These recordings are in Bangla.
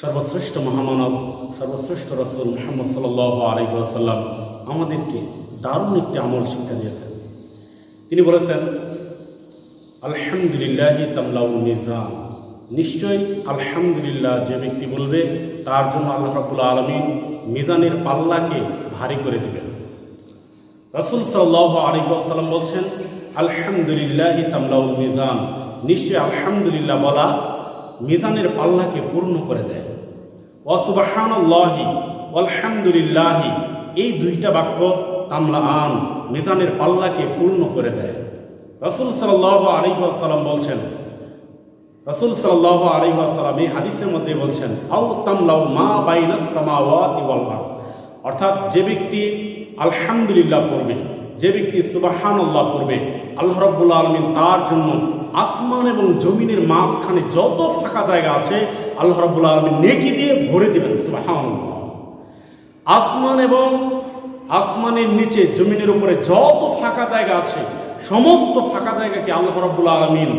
সর্বশ্রেষ্ঠ মহামানব, সর্বশ্রেষ্ঠ রসুল মোহাম্মদ সাল আমাদেরকে দারুণ একটি আমল শিক্ষা দিয়েছেন। তিনি বলেছেন, আলহামদুলিল্লাহ তামলাউল মিজান। নিশ্চয়ই আলহামদুলিল্লাহ যে ব্যক্তি বলবে, তার জন্য আল্লাহ রাবুল আলমিন মিজানের পাল্লাকে ভারী করে দেবেন। রসুল সাল্লাহ আলিহাসাল্লাম বলছেন, আলহামদুলিল্লাহ তামলাউল মিজান। নিশ্চয়ই আলহামদুলিল্লাহ বলা মিজানের পাল্লাকে পূর্ণ করে দেয়। অসুবাহানল্লাহি আলহামদুলিল্লাহি এই দুইটা বাক্য তামলা আন মিজানের পাল্লাকে পূর্ণ করে দেয়। রসুল সাল্লাহ আলিহাসাল্লাম বলছেন, রসুল সাল্লাহ আলিহাসাল্লাম এই হাদিসের মধ্যে বলছেন আউ তামলাউ মা বাইনাস অর্থাৎ যে ব্যক্তি আলহামদুলিল্লাহ পড়বে, যে ব্যক্তি সুবাহান আল্লাহ পড়বে, আল্লাহ রব্বুল আলমিন তার জন্য আসমান এবং জমিনের মাঝখানে যত ফাঁকা জায়গা আছে আল্লাহ রব্বুল আলমিন নেকি দিয়ে ভরে দেবেন আসমান এবং আসমানের নিচে জমিনের উপরে যত ফাঁকা জায়গা আছে, সমস্ত ফাঁকা জায়গাকে আল্লাহ রব্বুল আলমিন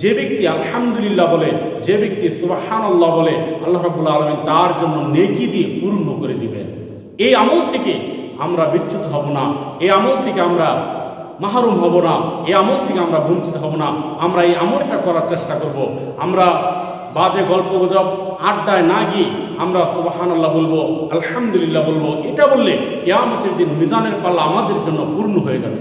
যে ব্যক্তি আলহামদুলিল্লাহ বলে, যে ব্যক্তি সুবাহান আল্লাহ বলে, আল্লাহ রব্বুল আলমিন তার জন্য নেকি দিয়ে পূর্ণ করে দিবেন। এই আমল থেকে আমরা বিচ্যুত হব না। এই আমল থেকে আমরা মাহরুম হব না, এই আমল থেকে আমরা বঞ্চিত হব না। আমরা এই আমলটা করার চেষ্টা করব। আমরা বাজে গল্প গুজব, আড্ডায় না গিয়ে আমরা সুবাহান আল্লাহ বলব, আলহামদুলিল্লাহ বলব, এটা বললে কেয়ামতের দিন মিজানের পাল্লা আমাদের জন্য পূর্ণ হয়ে যাবে।